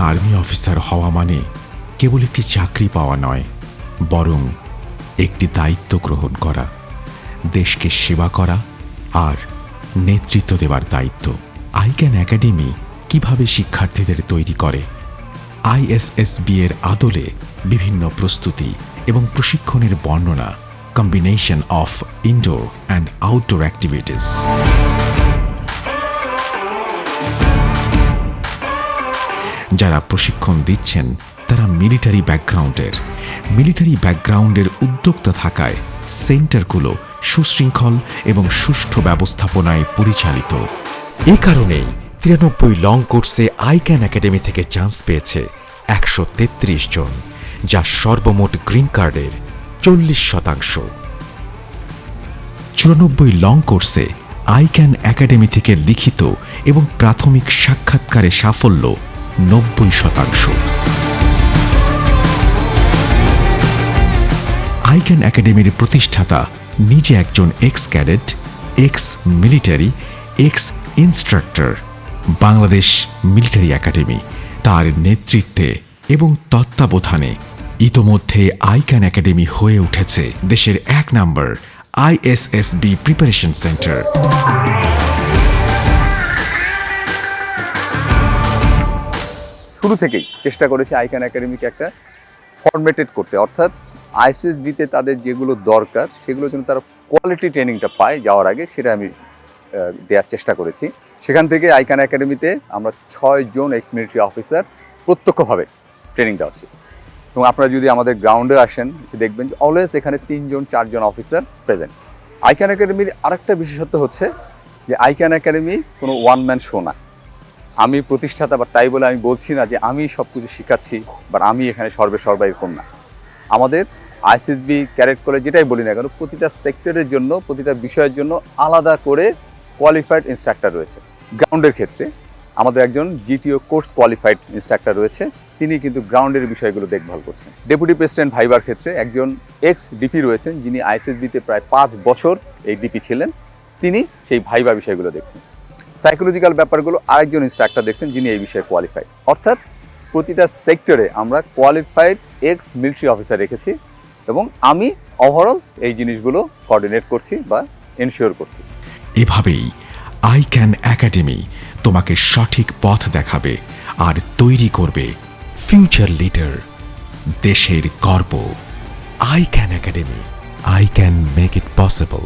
Army officer হওয়া মানে কেবল একটি চাকরি পাওয়া নয়, বরং একটি দায়িত্ব গ্রহণ করা, দেশকে সেবা করা আর নেতৃত্ব দেওয়ার দায়িত্ব। আইক্যান একাডেমি কীভাবে শিক্ষার্থীদের তৈরি করে? আইএসএসবি এর আদলে বিভিন্ন প্রস্তুতি এবং প্রশিক্ষণের বর্ণনা combination of indoor and outdoor activities যারা প্রশিক্ষণ দিচ্ছেন, তারা মিলিটারি ব্যাকগ্রাউন্ডের। মিলিটারি ব্যাকগ্রাউন্ডের উদ্যোক্তা থাকায় সেন্টারগুলো সুশৃঙ্খল এবং সুষ্ঠু ব্যবস্থাপনায় পরিচালিত। এ কারণেই তিরানব্বই লং কোর্সে আইক্যান একাডেমি থেকে চান্স পেয়েছে একশো তেত্রিশ জন, যা সর্বমোট গ্রিন কার্ডের চল্লিশ শতাংশ। চুরানব্বই লং কোর্সে আইক্যান একাডেমি থেকে লিখিত এবং প্রাথমিক সাক্ষাৎকারে সাফল্য নব্বই শতাংশ। আইক্যান একাডেমির প্রতিষ্ঠাতা নিজে একজন ex cadet ex military ex instructor Bangladesh military academy তার নেতৃত্বে এবং তত্ত্বাবধানে ইতোমধ্যে আইক্যান একাডেমি হয়ে উঠেছে দেশের এক নম্বর আইএসএসবি প্রিপারেশন সেন্টার শুরু থেকেই চেষ্টা করেছি আইকান একাডেমিকে একটা ফরমেটেড করতে। অর্থাৎ আইসিএসবিতে তাদের যেগুলো দরকার সেগুলো যেন তারা কোয়ালিটি ট্রেনিংটা পায় যাওয়ার আগে, সেটা আমি দেওয়ার চেষ্টা করেছি। সেখান থেকে আইকান একাডেমিতে আমরা ছয় জন এক্স মিলিটারি অফিসার প্রত্যক্ষভাবে ট্রেনিং দেওয়াচ্ছি এবং আপনারা যদি আমাদের গ্রাউন্ডে আসেন সে দেখবেন যে অলওয়েজ এখানে তিনজন চারজন অফিসার প্রেজেন্ট আইকান একাডেমির আরেকটা বিশেষত্ব হচ্ছে যে আইকান একাডেমি কোনো ওয়ান ম্যান শো না। আমি প্রতিষ্ঠাতা বা তাই বলে আমি বলছি না যে আমি সব কিছু শেখাচ্ছি বা আমি এখানে সর্বে সর্বা এরকম না। আমাদের আইসিএসবি ক্যারেক্ট করে যেটাই বলি না কেন, প্রতিটা সেক্টরের জন্য, প্রতিটা বিষয়ের জন্য আলাদা করে কোয়ালিফাইড ইনস্ট্রাক্টর রয়েছে। গ্রাউন্ডের ক্ষেত্রে আমাদের একজন জিটিও কোর্স কোয়ালিফাইড ইনস্ট্রাক্টর রয়েছে, তিনি কিন্তু গ্রাউন্ডের বিষয়গুলো দেখভাল করছেন। ডেপুটি প্রেসিডেন্ট ভাইবার ক্ষেত্রে একজন এক্স ডিপি রয়েছেন, যিনি আইসিএসবিতে প্রায় পাঁচ বছর এই ডিপি ছিলেন, তিনি সেই ভাইবা বিষয়গুলো দেখছেন। সাইকোলজিক্যাল ব্যাপারগুলো আরেকজন ইনস্ট্রাক্টর দেখছেন, যিনি এই বিষয়ে কোয়ালিফাইড অর্থাৎ প্রতিটা সেক্টরে আমরা কোয়ালিফাইড এক্স মিলিটারি অফিসার রেখেছি এবং আমি ওভারঅল এই জিনিসগুলো কোঅর্ডিনেট করছি বা এনশিওর করছি। এভাবেই আই ক্যান একাডেমি তোমাকে সঠিক পথ দেখাবে আর তৈরি করবে ফিউচার লিডার দেশের গর্ব। I can academy I can make it possible